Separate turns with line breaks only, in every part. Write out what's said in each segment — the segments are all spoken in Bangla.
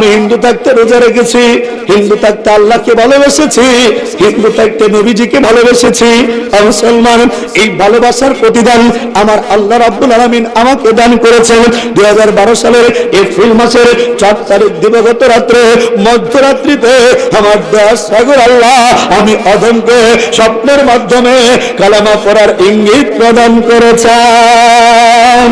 আমি হিন্দু থাকতে রোজা রেখেছি, হিন্দু থাকতে আল্লাহকে ভালোবেসেছি, হিন্দু থাকতে নবীজিকে ভালোবেসেছি। মুসলমান, এই ভালোবাসার প্রতিদান আমার আল্লাহ রাব্বুল আলামিন আমাকে দান করেছেন। দুই হাজার বারো সালের এপ্রিল মাসের চার তারিখ দিবগত রাত্রে, মধ্যরাত্রিতে আমার দেশ সাগর আল্লাহ আমি অধমকে স্বপ্নের মাধ্যমে কালামা পড়ার ইঙ্গিত প্রদান করেছেন।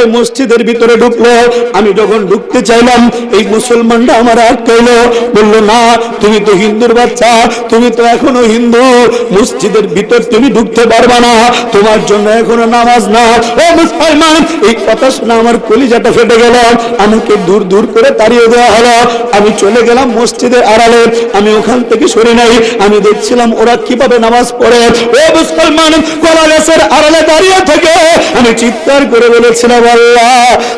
এই মসজিদের ভিতরে ঢুকলো। আমি যখন ঢুকতে চাইলাম, এই মুসলমানটা আমার আটকাইলো। বলল, না, তুমি তো হিন্দুর বাচ্চা, তুমি তো এখনও হিন্দু। মসজিদের ভিতর তুমি ঢুকতে পারবা না, তোমার জন্য এখনও নামাজ না। ও মুসলমান, এই কথা শুনে আমার কলিজাটা ফেটে গেল। আমাকে দূর দূর করে তাড়িয়ে দেওয়া হলো। আমি চলে গেলাম মসজিদের আড়ালে। আমি ওখান থেকে সরে নাই। আমি দেখছিলাম ওরা কীভাবে নামাজ পড়ে। ও মুসলমান, কলা গাছের আড়ালে দাঁড়িয়ে থেকে। আমি চিৎকার করে বলেছিলাম আল্লাহ,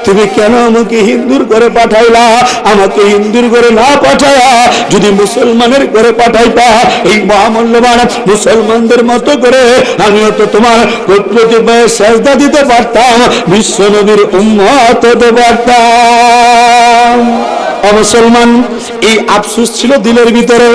তুমি কেন আমাকে হিন্দুর করে পাঠাইলা? আমাকে হিন্দুর করে না পাঠায়া যদি মুসলমানের করে পাঠাইতা, এই মহামূল্যবান মুসলমানদের মতো করে আমিও তো তোমার প্রতিপায় সেজদা দিতে পারতাম, বিশ্ব নবীর উন্মত হতে পারতাম। মুসলমান, এই আফসুস ছিল দিলের ভিতরে।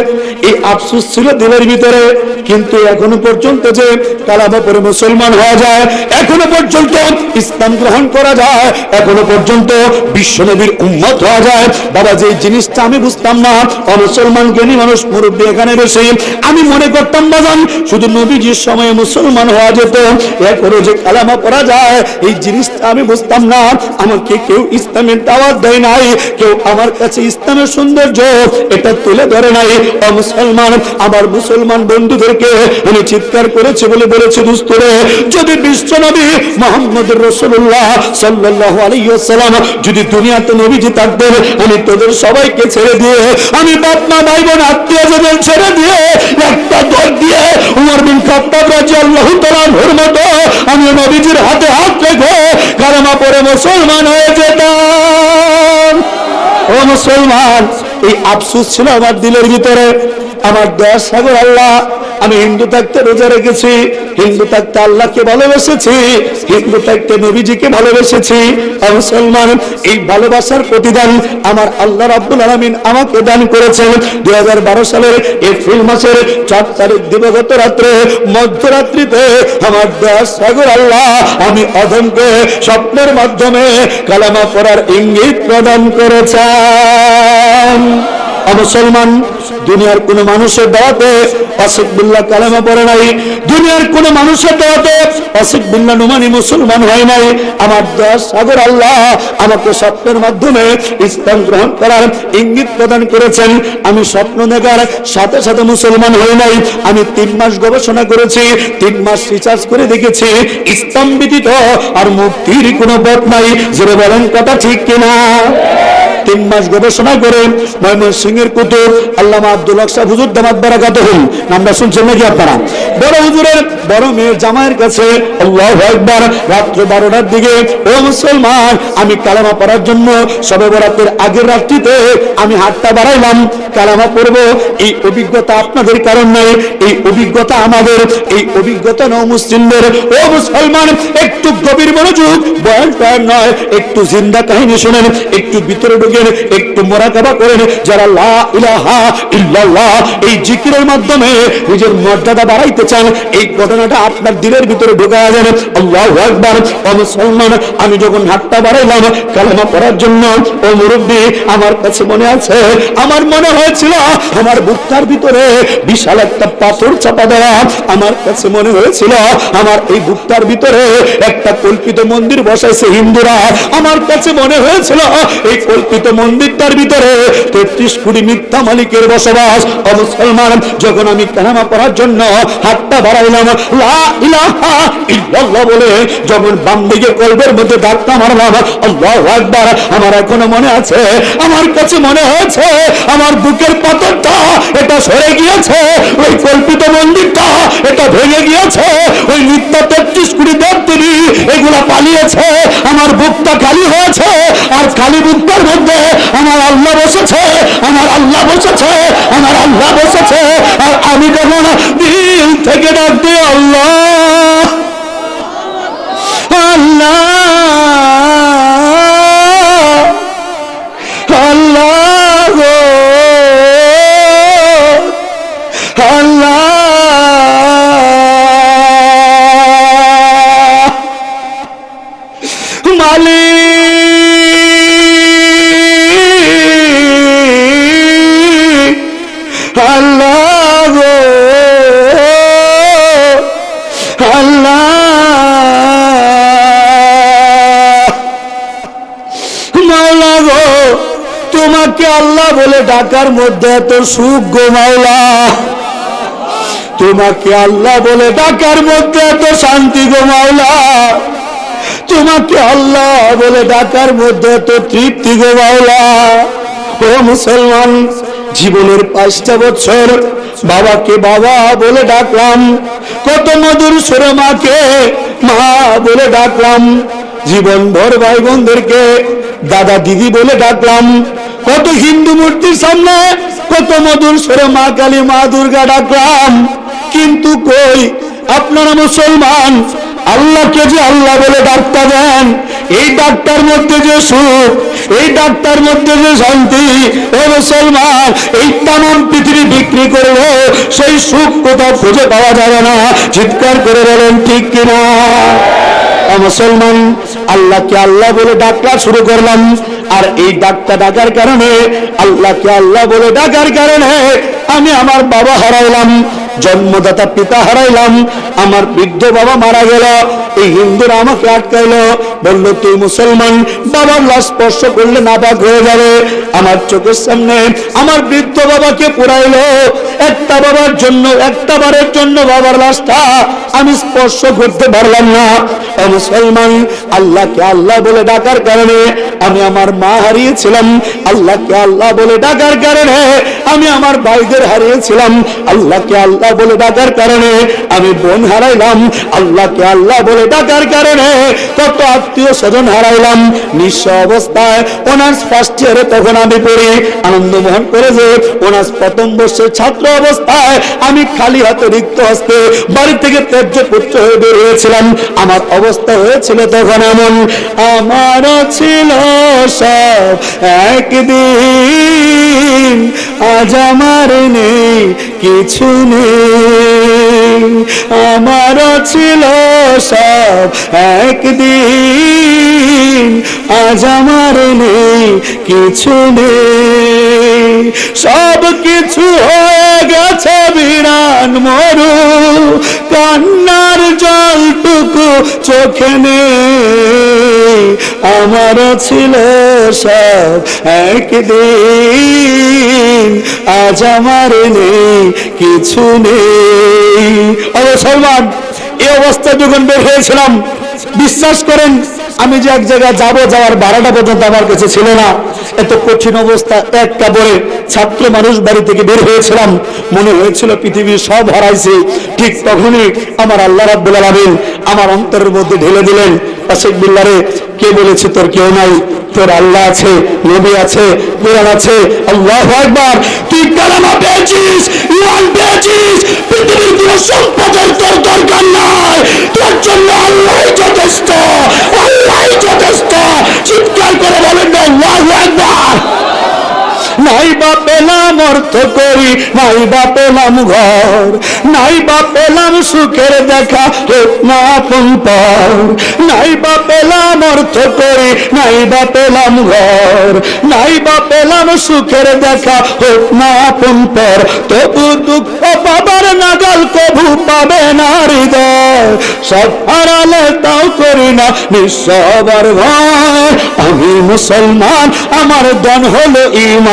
এই আফসুস ছিল দিলের ভিতরে, কিন্তু এখনও পর্যন্ত যে কালামা পরে মুসলমান হওয়া যায়, এখনও পর্যন্ত ইসলাম গ্রহণ করা যায়, এখনও পর্যন্ত বিশ্বনবীর উম্মত হওয়া যায়। বাবা, যে জিনিসটা আমি বুঝতাম না অমুসলমান জ্ঞানী মানুষ, মুরব্বী এখানে বসে, আমি মনে করতাম, বাজান, শুধু নবীজির সময়ে মুসলমান হওয়া যেত, এখনও যে কালামা পড়া যায়, এই জিনিসটা আমি বুঝতাম না, আমাকে কেউ ইসলামের দাওয়াত দেয় নাই, কেউ আমার কাছে ইসলামের সৌন্দর্য এটা তুলে ধরে নাই, ও মুসলমান, আমার মুসলমান বন্ধুদেরকে আমি চিৎকার করেছি বলে বলেছি দুস্তরে, যদি বিশ্ব নবী মোহাম্মদ রসুল্লাহ সাল্লাহ আলাইসাল্লাম যদি দুনিয়াতে নবীজি থাকতেন আমি তোদের সবাইকে ছেড়ে দিয়ে, আমি বাপ, মা ভাই বোন আত্মীয় স্বজন ছেড়ে দিয়ে একটা দর দিয়ে উমর বিন খাত্তাব আমি নবীজির হাতে হাত রেখে কারামা পরে মুসলমান হয়ে যেতাম। ও মুসলমান, এই আফসুস ছিল আমার দিলের ভিতরে। আমার দেশ সাগর আল্লাহ, আমি হিন্দু থাকতে রোজা রেখেছি, হিন্দু থাকতে আল্লাহকে ভালোবেসেছি, হিন্দু থাকতে নবীজিকে ভালোবেসেছি। মুসলমান, এই ভালোবাসার প্রতিদান আমার আল্লাহ রাব্বুল আলামিন আমাকে দান করেছেন। দু হাজার বারো সালের এপ্রিল মাসের চার তারিখ দিবগত রাত্রে, মধ্যরাত্রিতে আমার দেশ সাগর আল্লাহ, আমি অধমকে স্বপ্নের মাধ্যমে কালামা পড়ার ইঙ্গিত প্রদান করেছেন। মুসলমান দুনিয়ার কোন মানুষের দাওয়াতে অসিক বিল্লাহ কালেমা পড়ে নাই। দুনিয়ার কোন মানুষের দাওয়াতে অসিক বিল্লাহ নুমানি মুসলমান হয় নাই। আমার দশ সাগর আল্লাহ আমাকে স্বপ্নের মাধ্যমে ইসলাম গ্রহণ করার ইঙ্গিত প্রদান করেছেন। আমি স্বপ্ন দেখার সাথে সাথে মুসলমান হই নাই। আমি তিন মাস গবেষণা করেছি, তিন মাস রিচার্জ করে দেখেছি, ইসলাম ব্যতীত আর মুক্তির কোনো পথ নাই। জোরে বলেন কথা ঠিক কিনা? তিন মাস গবেষণা করে ময়মনসিং এর কুতুব আল্লামা আব্দুল হুজুর দামাত বারাকাত হল নামটা শুনছেন নাকি আপনারা? বড় হুজুরের, বড় মেয়ের জামাইয়ের কাছে আল্লাহ একবার রাত্র বারোটার দিকে, ও মুসলমান, আমি কালামা পড়ার জন্য সবে বরাতের আগের রাত্রিতে আমি হাতটা বাড়াইলাম। কালামা পড়ব, এই অভিজ্ঞতা আপনাদের কারণ নাই, এই অভিজ্ঞতা আমাদের, এই অভিজ্ঞতা নৌ মুসলিমদের ও মুসলমান, একটু গভীর মনোযোগ টয়ান নয়, একটু জিন্দা কাহিনী শোনেন, একটু ভিতরে ঢুকেন একটু মোরাকাবা করেন, যারা লা ইলাহা ইল্লাল্লাহ, এই জিকিরের মাধ্যমে নিজের মর্যাদা বাড়াইতে চান, এই ঘটনাটা আপনার দিলের ভিতরে ঢোকা যাবে আল্লাহু আকবার। ও মুসলমান, আমি যখন হাতটা বাড়াইলাম, কালেমা পড়ার জন্য, ও মুরব্বী, আমার কাছে মনে আছে, আমার মনে হয়েছিল, আমার বুকটার ভিতরে বিশাল একটা পাথর চাপা দেওয়া, আমার কাছে মনে হয়েছিল, আমার এই বুকটার ভিতরে একটা কল্পিত মন্দির বসাইছে হিন্দুরা, আমার কাছে মনে হয়েছিল, এই কল্পিত মন্দিরটার ভিতরে তেত্রিশ কোটি মিথ্যা মালিকের বসবাস। ও মুসলমান, যখন আমি কানামা পড়ার জন্য হাতটা বাড়াইলাম বলে যখন বাম দিকে কলবের মধ্যে ধাক্কা মারলাম, আল্লাহু আকবার, আমার এখনও মনে আছে, আমার কাছে মনে হয়েছে, আমার বুকের পাথরটা এটা সরে গিয়েছে, ওই কল্পিত মন্দিরটা এটা ভেঙে গিয়েছে, ওই মিথ্যা তেত্রিশ কোটি দেব তিনি এগুলা পালিয়েছে, আমার বুকটা খালি হয়েছে, আর খালি বুকটার মধ্যে আমার আল্লাহ বসেছে, আমার আল্লাহ বসেছে, আমার আল্লাহ বসেছে, আর আমি তখন দিল থেকে ডাক তোমাকে আল্লাহ বলে ডাকার মধ্যে এত সুখ গো মাওলা। তোমাকে আল্লাহ বলে ডাকার মধ্যে এত শান্তি গো মাওলা। তোমাকে আল্লাহ বলে ডাকার মধ্যে এত তৃপ্তি গো মাওলা। ও মুসলমান, জীবনের পাঁচটা বছর বাবাকে বাবা বলে ডাকলাম। কত মধুর সুরে মাকে মা বলে ডাকলাম। জীবন ভর ভাই বোনদেরকে দাদা দিদি বলে ডাকলাম। কত হিন্দু মূর্তির সামনে, কত মধুর সরে মা কালী, মা দুর্গা ডাকলাম। কিন্তু কই, আপনারা মুসলমান, আল্লাহকে যে আল্লাহ বলে ডাক্তার দেন, এই ডাক্তার মধ্যে যে সুখ, এই ডাক্তার মধ্যে যে শান্তি, ও মুসলমান, এই তামাম পৃথিবী বিক্রি করলে, সেই সুখ কোথাও খুঁজে পাওয়া যাবে না। চিৎকার করে বলেন, ঠিক কিনা? মুসলমান, আল্লাহকে আল্লাহ বলে ডাকলা শুরু করলাম। আর এই ডাকটা ডাকার কারণে, আল্লাহকে আল্লাহ বলে ডাকার কারণে আমি আমার বাবা হারাইলাম, জন্মদাতা পিতা হারাইলাম, আমার বৃদ্ধ বাবা মারা গেল, এই হিন্দুরা আমাকে আটকাইলো, বলল, তুই মুসলমান, বাবার লাশ স্পর্শ করলে নাপাক হয়ে যাবে, আমার চোখের সামনে আমার বৃদ্ধ বাবাকে পুরাইলো, একটা বাবার জন্য, একটা বারের জন্য বাবার লাশটা আমি স্পর্শ করতে পারলাম না। ও মুসলমান, আল্লাহকে আল্লাহ বলে ডাকার কারণে আমি আমার মা হারিয়েছিলাম, আল্লাহকে আল্লাহ বলে ডাকার কারণে আমি আমার ভাইদের হারিয়েছিলাম। আল্লাহকে আল্লাহ বলে ডাকার কারণে আমি বোন হারাইলাম। আল্লাহকে আল্লাহ বলে ডাকার কারণে কত আত্মীয় স্বজন হারাইলাম। নিঃস্ব অবস্থায় অনার্স ফার্স্ট ইয়ারে তখন আমি পড়ি আনন্দমোহন কলেজে অনার্স প্রথম বর্ষের ছাত্র অবস্থায় আমি খালি হাতে রিক্ত হস্তে বাড়ি থেকে ত্যায্য পুত্র হয়ে বের হয়েছিলাম। আমার অবস্থা হয়েছিল তখন এমন। আমারও ছিল সব একদিন আজ আমার নেই কিছু নেই। আমার ছিল সব একদিন। আজ আমার নেই কিছু নেই। সব কিছু হয়ে গেছে বিরান মরু। কান্নার জলটুকু চোখে নেই। আমারও ছিল সব একদিন। আজ আমার নেই, কিছু নেই। ও সলমান এই অবস্থায় যখন বের হয়েছিলাম, বিশ্বাস করেন আমি যে এক জায়গায় যাব, যাওয়ার বারোটা পর্যন্ত আমার কাছে ছিল না। এত কঠিন অবস্থা, এক কাপড়ে ছাত্র মানুষ বাড়ি থেকে বের হয়েছিলাম। মনে হয়েছিল পৃথিবীর সব হারাইছে। ঠিক তখনই আমার আল্লাহ রাব্বুল আলমিন আমার অন্তরের মধ্যে ঢেলে দিলেন। আশেক বিল্লারে কে বলেছে তোর কেউ নাই? তোর আল্লাহ আছে, নবী আছে, কোরআন আছে, আল্লাহ একবার তুই কালামা পেয়েছিস, ইমান পেয়েছিস, পৃথিবীর কোন সম্পদের তোর দরকার নাই। তোর জন্য আল্লাহ যথেষ্ট আল্লাহ যথেষ্ট। চিৎকার করে বলেন আল্লাহ একবার নাই বা পেলাম অর্থ করি নাই বা পেলাম ঘর নাই বা পেলাম সুখের দেখা নাই বা পেলাম অর্থ করি নাই বা পেলাম ঘর নাই বা পেলাম সুখের দেখা হোক না পর তবু দুঃখ পাবার নাগাল কভু পাবে না হৃদয়, সব হারালে তাও করি না নিঃসবার ভয়। আমি মুসলমান, আমার দন হলো ইমান।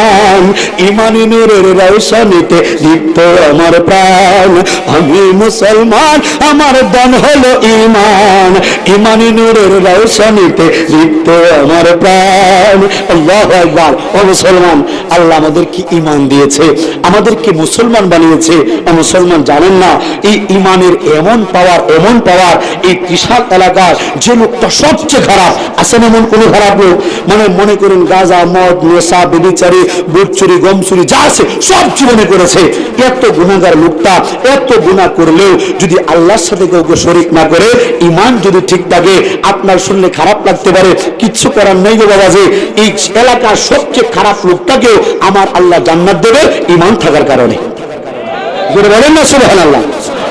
ইমানি নূরের রৌশনীতে দীপ্ত আমার প্রাণ। আমি মুসলমান, আমার দন হলো ইমান ইমানি নূরের রৌশনীতে দীপ্ত আমার প্রাণ। আল্লাহ একবার ও মুসলমান, আল্লাহ আমাদেরকে ইমান দিয়েছে? আমাদেরকে মুসলমান বানিয়েছে? ও মুসলমান জানেন না, এই ইমানের এমন পাওয়ার এমন পাওয়ার এই বিশাল এলাকার যে লোকটা সবচেয়ে খারাপ। আছেন এমন কোন খারাপ লোক? মানে মনে করুন গাঁজা, মদ, নেশা, বেবিচারি বুটচুরি গমচুরি যা আছে সব জীবনে করেছে। এত গুণাগার লোকটা, এত গুণা করলেও যদি আল্লাহর সাথে কাউকে শরিক না করে ইমান যদি ঠিক থাকে, আপনার শুনলে খারাপ লাগতে পারে, কিচ্ছু করার নেই গো বাবা যে এই এলাকার সবচেয়ে খারাপ লোকটাকেও আমার আল্লাহ জান্নাত দেবে ইমান থাকার কারণে। বলেন না, সুবহানাল্লাহ।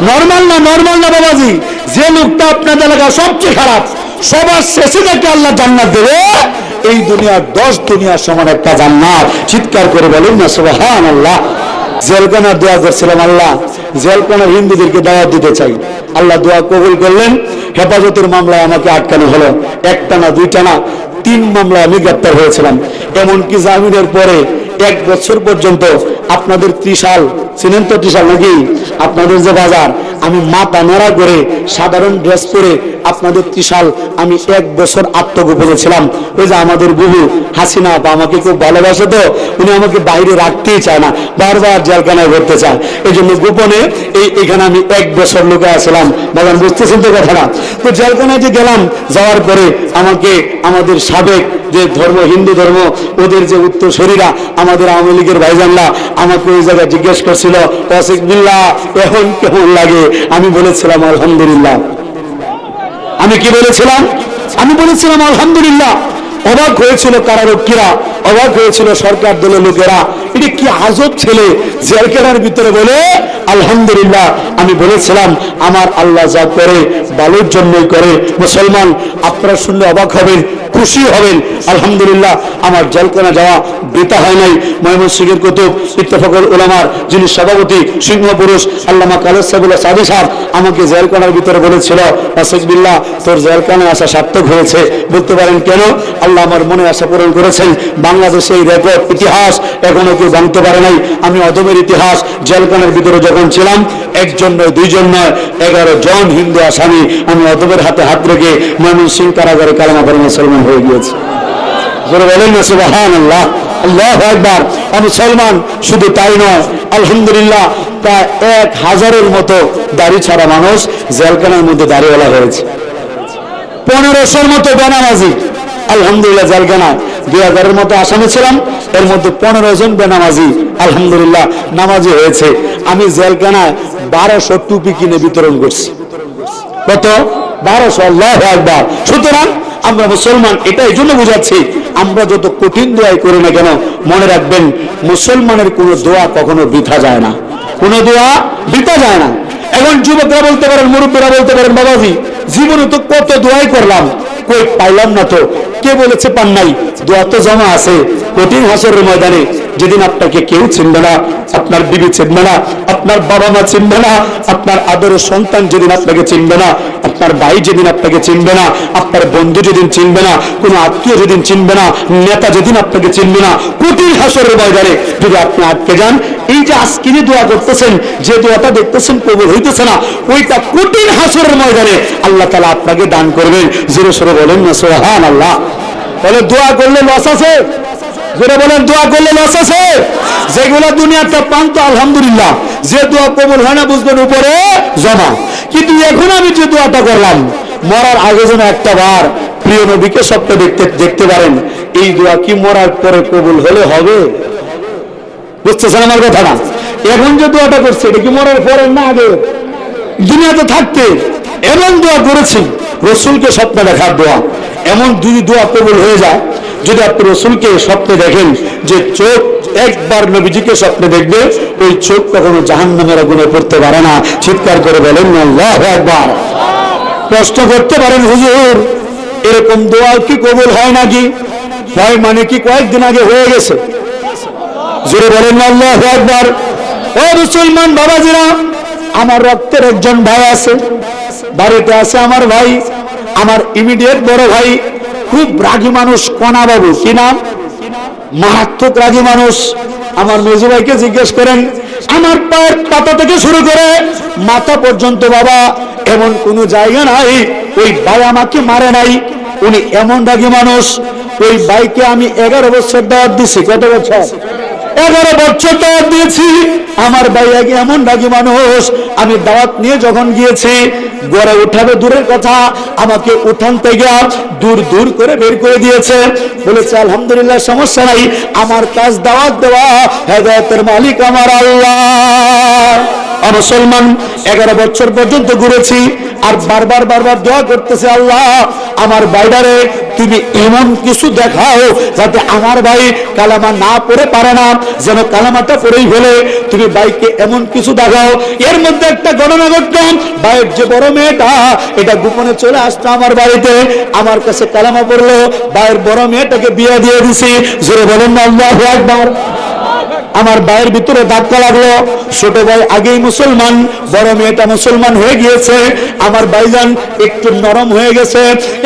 নরমাল না নরমাল না বাবাজি। যে লোকটা আপনাদের এলাকা সবচেয়ে খারাপ সবার শেষে যাকে আল্লাহ জান্নাত দেবে? এই দুনিয়ার দশ দুনিয়ার সমান একটা জান্নাত। চিৎকার করে বলেন না, সুবহানাল্লাহ। জেলখানার দোয়া করছিলাম আল্লাহ। জেলখানার হিন্দুদেরকে দাওয়াত দিতে চাই। আল্লাহ দোয়া কবুল করলেন। হেফাজতের মামলায় আমাকে আটকানো হলো। একটা না দুইটা না তিন মামলায় আমি গ্রেপ্তার হয়েছিলাম। এমনকি জামিনের পরে এক বছর পর্যন্ত আপনাদের ত্রিশাল চিনেন তো টিশাল নাকি? আপনাদের যে বাজার, আমি মাথা নড়া করে সাধারণ ড্রেস পরে আপনাদের ত্রিশাল আমি এক বছর আত্মগোপনে ছিলাম। ওই যে আমাদের বহু হাসিনা বা আমাকে খুব ভালোবাসে তো, উনি আমাকে বাইরে রাখতেই চায় না, বারবার জেলখানায় ঘুরতে চায়। এই জন্য গোপনে এই এখানে আমি এক বছর লোকে আসলাম। বলেন, বুঝতেছেন তো কথাটা? তো জেলখানায় যে গেলাম, যাওয়ার পরে আমাকে আমাদের সাবেক যে ধর্ম, হিন্দু ধর্ম, ওদের যে উত্তর শরীরা আমাদের আওয়ামী লীগের ভাইজানরা আমাকে ওই জায়গায় জিজ্ঞেস করছিল তসিক বিল্লাহ এখন কেমন লাগে? আমি বলেছিলাম, আলহামদুলিল্লাহ। আমি কি বলেছিলাম? আমি বলেছিলাম, আলহামদুলিল্লাহ। অবাক হয়েছিল কারারক্ষীরা অবাক হয়েছিল সরকার দলের লোকেরা। এটা কি আজব ছেলে? জেলখানার ভিতরে বলে, আলহামদুলিল্লাহ, আমি বলেছিলাম, আমার আল্লাহ যা করে, ভালোর জন্যই করে। মুসলমান, আপনারা শুনলে অবাক হবেন খুশি হবেন। আলহামদুলিল্লাহ, আমার জেলখানা যাওয়া বৃতা হয় নাই। ময়মন সিংহের কুতুব ইত্তফাকুল ওলামার যিনি সভাপতি সিংহ পুরুষ আল্লামা কালেদ সাহেবুল্লাহ সাদি সাহেব, আমাকে জেলখানার ভিতরে বলেছিল বিল্লাহ, তোর জেলখানায় আসা সার্থক হয়েছে। বলতে পারেন কেন? আল্লাহ আমার মনে আশা পূরণ করেছেন। বাংলাদেশে এই রেকর্ড, ইতিহাস এখনও কেউ ভাঙতে পারে নাই। আমি অদমের ইতিহাস, জেলখানার ভিতরে যখন ছিলাম, একজন নয়, দুইজন নয়, এগারো জন হিন্দু আসামি আমি অদমের হাতে হাত রেখে ময়মন সিং কারাগারে কালামা করে মুসলমান হয়ে গিয়েছে। বলেন না সুবাহান আল্লাহ আল্লাহ একবার মুসলমান শুধু তাই নয়, আলহামদুলিল্লাহ, প্রায় এক হাজারের মতো দাড়ি ছাড়া মানুষ জেলখানার মধ্যে দাড়িওয়ালা হয়েছে। পনেরোশোর মতো বেনামাজি। আলহামদুলিল্লাহ, জেলখানায়। দুই হাজারের মতো আসামি ছিলাম, এর মধ্যে পনেরো জন বেনামাজি, আলহামদুলিল্লাহ, নামাজি হয়েছে। আমি জেলখানায় বারোশো টুপি কিনে বিতরণ করছি। কত? বারোশো, আল্লাহ একবার সুতরাং আমরা মুসলমান এটা এই জন্য বুঝাচ্ছি, আমরা যত কঠিন দোয়াই করি না কেন, মনে রাখবেন, মুসলমানের কোনো দোয়া কখনো বৃথা যায় না। কোনো দোয়া বৃথা যায় না। এখন যুবকরা বলতে পারেন, মুরব্বীরা বলতে পারেন, বাবাজি, জীবনে তো কত দোয়াই করলাম, কই পাইলাম না তো, কে বলেছে পান নাই? দোয়া তো জমা আছে। কঠিন হাসরের ময়দানে যেদিন আপনাকে কেউ চিনবে না, আপনার বিবি চিনবে না, আপনার বাবা মা চিনবে না, আপনার আদরের সন্তান যেদিন আপনাকে চিনবে না আপনার ভাই যেদিন আপনাকে চিনবে না, আপনার বন্ধু যেদিন চিনবে না, কোনো আত্মীয় যেদিন চিনবে না, নেতা যেদিন আপনাকে চিনবে না কঠিন হাসরের ময়দানে যদি আপনি আটকে যান, এই যে আজকে যে দোয়া করতেছেন, যে দোয়াটা দেখতেছেন কবুল হইতেছে না, ওইটা কঠিন হাসরের ময়দানে আল্লাহ তালা আপনাকে দান করবেন। জোরে সরে বলেন না সোহান আল্লাহ বলে, দোয়া করলে লস আছে। জোরে বলেন, দোয়া করলে লস আছে। যেগুলো দুনিয়াটা পান তো আলহামদুলিল্লাহ। যে দোয়া কবুল হয় না, বুঝবেন উপরে জমা। কিন্তু এখন আমি যে দোয়াটা করলাম, মরার আগে যেন একটা বার প্রিয় নবীকে স্বপ্ন দেখতে দেখতে পারেন। এই দোয়া কি মরার পরে কবুল হলে হবে? বুঝতেছেন আমার কথা না? এখন যে দোয়াটা করছে, এটা কি মরার পরে না আগে? দুনিয়াতে থাকতে এমন দোয়া করেছি, রসুলকে স্বপ্ন দেখার দোয়া। এমন দুই দোয়া কবুল হয়ে যায় যদি আপনি রসুলকে স্বপ্নে দেখেন যে চোখ একবার নবীজিকে স্বপ্নে দেখবে, ওই চোখ কখনো জাহান নামের আগুনে পড়তে পারে না। চিৎকার করে বলেন একবার প্রশ্ন করতে পারেন হুজুর। এরকম দোয়া কি কবুল হয় নাকি? হয় মানে কি কয়েকদিন আগে হয়ে গেছে। জোরে বলেন একবার ও মুসলমান বাবাজিরা, আমার রক্তের একজন ভাই আছে। বাড়িতে আছে আমার ভাই, আমার ইমিডিয়েট বড় ভাই। খুব রাগী মানুষ কণা বাবু কি নাম? মারাত্মক রাগী মানুষ। আমার মেজু ভাইকে জিজ্ঞেস করেন, আমার পায়ের পাতা থেকে শুরু করে মাথা পর্যন্ত বাবা, এমন কোনো জায়গা নাই? ওই ভাই আমাকে মারে নাই। উনি এমন রাগী মানুষ। ওই ভাইকে আমি এগারো বছর দাওয়াত দিছি। কত বছর? এগারো বছর দাওয়াত দিয়েছি। আমার ভাই আগে এমন রাগি মানুষ। আমি দাওয়াত নিয়ে যখন গিয়েছি, গড়ে উঠাবে দূরের কথা, আমাকে উঠান থেকে দূর দূর করে বের করে দিয়েছে। বলেছে, আলহামদুলিল্লাহ, সমস্যা নাই। আমার কাজ দাওয়াত দেওয়া, হেদায়তের মালিক আমার আল্লাহ। মুসলমান এগারো বছর পর্যন্ত ঘুরেছি আর বারবার বারবার দোয়া করতেছে আল্লাহ, আমার বাইডারে তুমি এমন কিছু দেখাও যাতে আমার ভাই কালামা না পড়ে পারে না, যেন কালামাটা পড়েই ফেলে। তুমি বাইকে এমন কিছু দেখাও। এর মধ্যে একটা গণনা ঘটলাম বাইর যে বড় মেয়েটা, এটা গোপনে চলে আসতো আমার বাড়িতে। আমার কাছে কালামা পড়ল। বাইরের বড় মেয়েটাকে বিয়ে দিয়ে দিছি। জোরে বলেন না, আল্লাহ একবার আমার ভাইয়ের ভিতরে ধাক্কা লাগল। ছোট ভাই আগেই মুসলমান, বড় মেয়েটা মুসলমান হয়ে গিয়েছে। আমার ভাইজান একটু নরম হয়ে গেছে।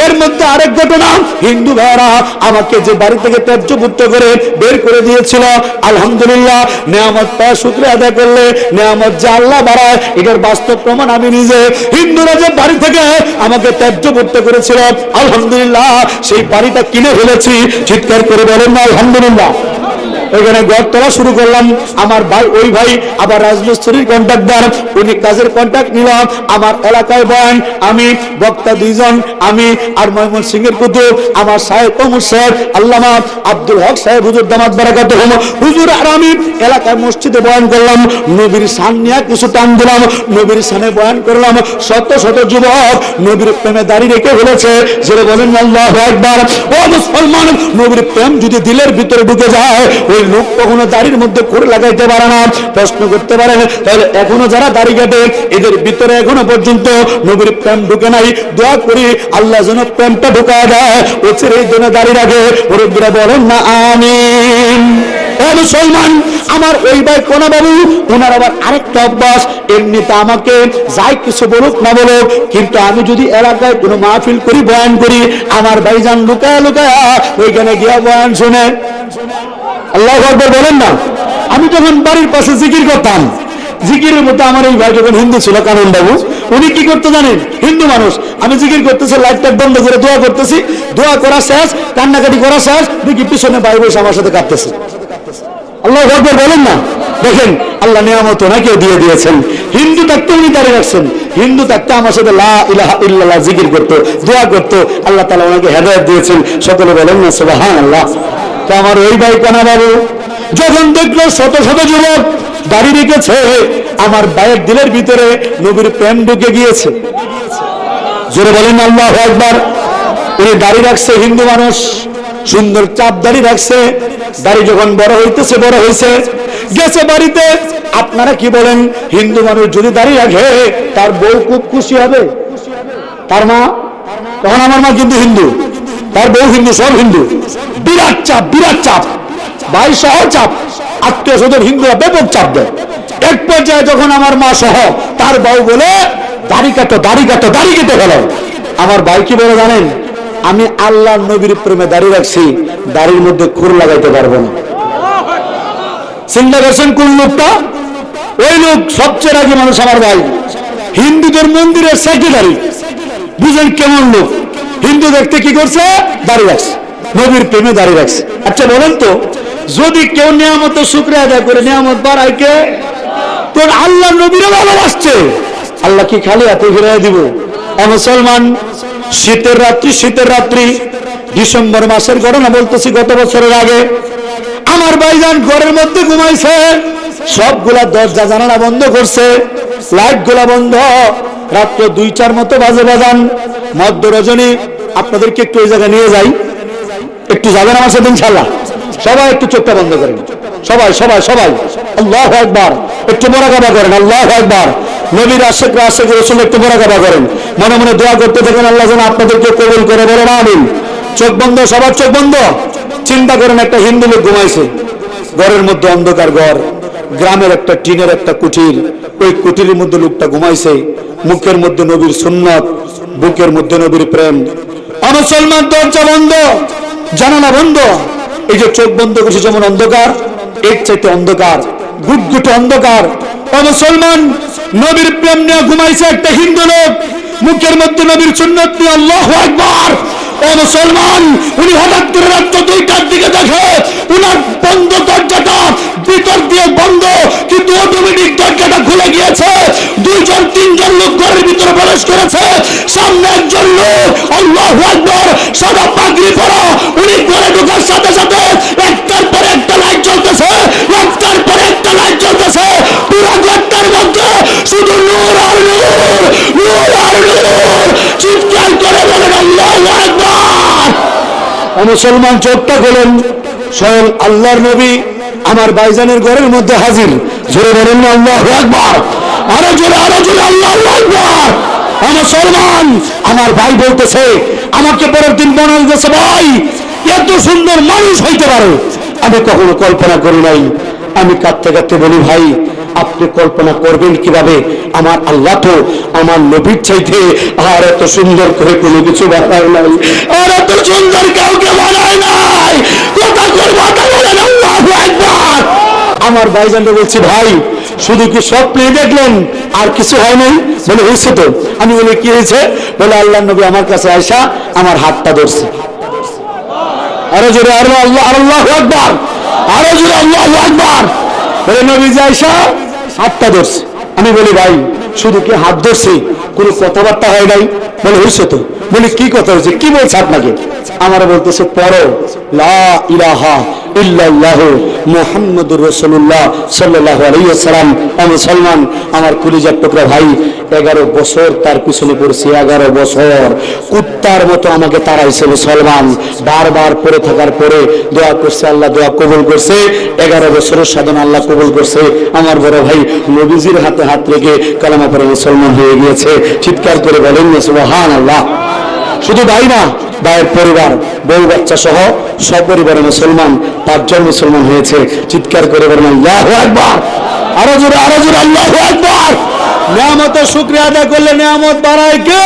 এর মধ্যে আরেক ঘটনা, হিন্দু ভাইরা আমাকে যে বাড়ি থেকে ত্যায্যপুত্র করে বের করে দিয়েছিল, আলহামদুলিল্লাহ, নেয়ামত পাওয়া সূত্রে আদায় করলে, নেয়ামত যে আল্লাহ বাড়ায়, এটার বাস্তব প্রমাণ আমি নিজে। হিন্দুরা যে বাড়ি থেকে আমাকে ত্যায্যপুত্র করেছিল, আলহামদুলিল্লাহ, সেই বাড়িটা কিনে ফেলেছি। চিৎকার করে বলেন না, আলহামদুলিল্লাহ। ওইখানে ঘর তোলা শুরু করলাম। আমার ভাই, ওই ভাই আবার রাজমিস্ত্রির কন্ট্রাক্টর উনি কাজের কন্ট্রাক্ট নিলাম আমার এলাকায় বয়ান, আমি বক্তা দুইজন, আমি আর ময়মন সিং এর কুতুব, আমার সাহেব কমর সাহেব আল্লামা আব্দুল হক সাহেব, হুজুর দামাত বারাকাত হুজুর, আর আমি এলাকায় মসজিদে বয়ান করলাম। নবীর সান নিয়ে কিছু টান দিলাম। নবীর সানে বয়ান করলাম। শত শত যুবক নবীর প্রেমে দাঁড়িয়ে রেখে বলেছে যেটা বলেন, আল্লাহ একবার ও মুসলমান, নবীর প্রেম যদি দিলের ভিতরে ঢুকে যায়, ওই লোক কখনো দাড়ির মধ্যে করে লাগাইতে পারে না। প্রশ্ন করতে পারে, তাহলে এখনও যারা দাড়ি কাটে, এদের ভিতরে এখনও পর্যন্ত নবীর প্রেম ঢুকে নাই। দোয়া করি আল্লাহ যেন প্রেমটা ঢুকা দেয়, ও ছেড়ে এই জন্য দাড়ি রাখে। মুরব্বীরা বলেন, না, আমিন। মুসলমান, আমার ওই ভাই কোনা বাবু? ওনার আবার আরেকটা অভ্যাস এমনিতে আমাকে যাই কিছু বলুক না বলুক, কিন্তু আমি যদি এলাকায় কোনো মাহফিল করি, বয়ান করি, আমার ভাইজান লুকায় লুকায় ওইখানে গিয়া বয়ান শুনে। আল্লাহ আকবর বলেন না। আমি যখন বাড়ির পাশে জিকির করতাম, জিকিরের মতো আমার এই ভাই যখন হিন্দু ছিল, কানন বাবু, উনি কি করতে জানেন? হিন্দু মানুষ। আমি জিকির করতেছি, লাইটটা বন্ধ করে দোয়া করতেছি। দোয়া করা শেষ, কান্নাকাটি করা শেষ, দেখি পিছনে ভাই বসে আমার সাথে কাঁদতেছে। আল্লাহ আকবর বলেন না? দেখেন, আল্লাহ নিয়ামত ওনাকেও দিয়ে দিয়েছেন। হিন্দু থাকতে উনি দাঁড়িয়ে রাখছেন। হিন্দু থাকতে আমার সাথে লা ইলাহা ইল্লাল্লাহ জিকির করতো, দোয়া করতো। আল্লাহ তালা ওনাকে হেদায়ত দিয়েছেন। সকলে বলেন না সুবহান আল্লাহ তো আমার ওই ভাই কানা বাবু যখন দেখল শত শত যুবক দাঁড়িয়ে রেখেছে, আমার ভাইয়ের দিলের ভিতরে নবীর প্রেম ঢুকে গিয়েছে। জোরে বলেন আল্লাহ একবার উনি দাড়ি রাখছে, হিন্দু মানুষ, সুন্দর চাপ দাড়ি রাখছে। দাড়ি যখন বড় হইতেছে, বড় হয়েছে গেছে বাড়িতে, আপনারা কি বলেন, হিন্দু মানুষ যদি দাঁড়িয়ে রাখে, তার বউ খুব খুশি হবে। তার মা? তখন আমার মা কিন্তু হিন্দু। তার বউ হিন্দু, সব হিন্দু। বিরাট চাপ বিরাট চাপ। ভাই সহ চাপ। আত্মীয় স্বজন, হিন্দুরা ব্যাপক চাপ দেয়। এক পর্যায়ে যখন আমার মা সহ তার বউ বলে, দাড়ি কাটো দাড়ি কাটো, দাড়ি কেটে ফেলো। আমার ভাই কি বলে জানেন? আমি আল্লাহ নবীর প্রেমে দাঁড়িয়ে রাখছি, দাড়ির মধ্যে খুর লাগাইতে পারব না। চিন্তা করছেন কোন লোকটা? ওই লোক সবচেয়ে রাগী মানুষ আমার ভাই। হিন্দুদের মন্দিরের সেক্রেটারি। বুঝেন কেমন লোক? হিন্দু দেখতে কি করছে? দাঁড়িয়ে রাখছে। নবীর প্রেমে দাঁড়িয়ে রাখছে। আচ্ছা বলেন তো, যদি কেউ নিয়ামত শুক্রে আদায় করে, নিয়ামত বাড়ায় কে? তোর আল্লাহ নবীরে ভালোবাসছে। আল্লাহ কি খালি হাতে ফিরিয়ে দিব? মুসলমান, শীতের রাত্রি শীতের রাত্রি, ডিসেম্বর মাসের ঘটনা বলতেছি গত বছরের আগে। আমার ভাইজান ঘরের মধ্যে ঘুমাইছে, সবগুলা দরজা জানালা বন্ধ করছে লাইটগুলা বন্ধ। রাত্র দুই চার মতো বাজে বাজান। মধ্য রজনী, আপনাদেরকে একটু ওই জায়গায় নিয়ে যাই। একটু যাবেন আমার সাথে ইনশাল্লাহ সবাই একটু চোখটা বন্ধ করেন। সবাই সবাই সবাই। আল্লাহ একবার একটু মোরাকাবা করেন, আল্লাহ একবার নবীর আশেখ আশেখ রসুল একটু মোরাকাবা করেন। মনে মনে দোয়া করতে থাকেন, আল্লাহ যেন আপনাদেরকে কবুল করে বলেন, আমিন। চোখ বন্ধ, সবার চোখ বন্ধ? চিন্তা করেন, একটা হিন্দু লোক ঘুমাইছে। ঘরের মধ্যে অন্ধকার ঘর। গ্রামের একটা টিনের একটা কুটির। ওই কুটিরের মধ্যে লোকটা ঘুমাইছে। মুখের মধ্যে নবীর সুন্নত, বুকের মধ্যে নবীর প্রেম। অমুসলমান দরজা বন্ধ জানানা বন্ধ। এই যে চোখ বন্ধ করছে যেমন অন্ধকার, এর চাইতে অন্ধকার, গুটগুটে অন্ধকার। অমুসলমান নবীর প্রেম নিয়ে ঘুমাইছে একটা হিন্দু লোক, মুখের মধ্যে নবীর সুন্নত নিয়ে আল্লাহ একবার মুসলমান, উনি হঠাৎ করে রাত্র দুইটার দিকে দেখে, উনার বন্ধ দরজাটা ভিতর দিয়ে বন্ধ, কিন্তু অটোমেটিক দরজাটা খুলে গিয়েছে। দুইজন, তিনজন লোক ঘরের ভিতরে প্রবেশ করেছে। সামনে একজন লোক আকবর, সাদা পাগড়ি পরা, উনি ঘরে ঢোকার সাথে সাথে মুসলমান চোখটা খোলেন স্বয়ং আল্লাহর নবী আমার বাইজানের ঘরের মধ্যে হাজির। জোরে বলেন আল্লাহ একবার আরও জোরে আরও জোরে, আল্লাহ একবার মুসলমান, আমার ভাই বলতেছে, আমাকে পরের দিন মনে হইতেছে ভাই, এত সুন্দর মানুষ হইতে পারে। আমি কখনো কল্পনা করি নাই। আমি কাঁদতে কাঁদতে বলি, ভাই আপনি কল্পনা করবেন কীভাবে? আমার আল্লাহ তো আমার নবীর চাইতে আর এত সুন্দর করে কোনো কিছু বানায় নাই। আর এত সুন্দর কাউকে বানায় নাই। কথা কথা বলেন আমার বলছি, ভাই, শুধু কি স্বপ্নে দেখলেন? আর কিছু হয় নাই? বলে হয়েছে তো। আমি বলে, কি হয়েছে বলে আল্লাহ নবী আমার কাছে আয়সা আমার হাতটা ধরছে। আরও জোরে আল্লাহ আল্লাহ আকবার। আরও জোরে, আল্লাহ আকবার। বলে নবী যাইসা হাতটা ধরছে। আমি বলি, ভাই, শুধু কি হাত ধরছে? কোনো কথাবার্তা হয় নাই? বলে হয়েছে তো। বলি, কি কথা হয়েছে কি বলছে আপনাকে? আমার বলতেছে, পড়ো। লা ইলাহা ইল্লাল্লাহ মুহাম্মাদুর আলাইহি ওয়াসাল্লাম। আমি মুসলমান, আমার কলিজার টুকরা ভাই, এগারো বছর তার পিছনে পড়ছি, এগারো বছর। কুত্তার মতো আমাকে তাড়াইছে মুসলমান। বারবার পড়ে থাকার পরে দোয়া করছে, আল্লাহ দোয়া কবুল করছে। এগারো বছরের সাধন আল্লাহ কবুল করছে। আমার বড় ভাই নবীজির হাতে হাত রেখে কালামা পরে মুসলমান হয়ে গিয়েছে। চিৎকার করে বলেন সুবহান আল্লাহ শুধু ভাই না ভাইয়ের পরিবার, বউ বাচ্চা সহ সপরিবারে মুসলমান, পাঁচজন মুসলমান হয়েছে। চিৎকার করে বলেন, আল্লাহ একবার আরও জোরে আরও জোরে, আল্লাহ একবার নিয়ামত শুক্রিয়া আদায় করলে নিয়ামত বাড়ায় কে?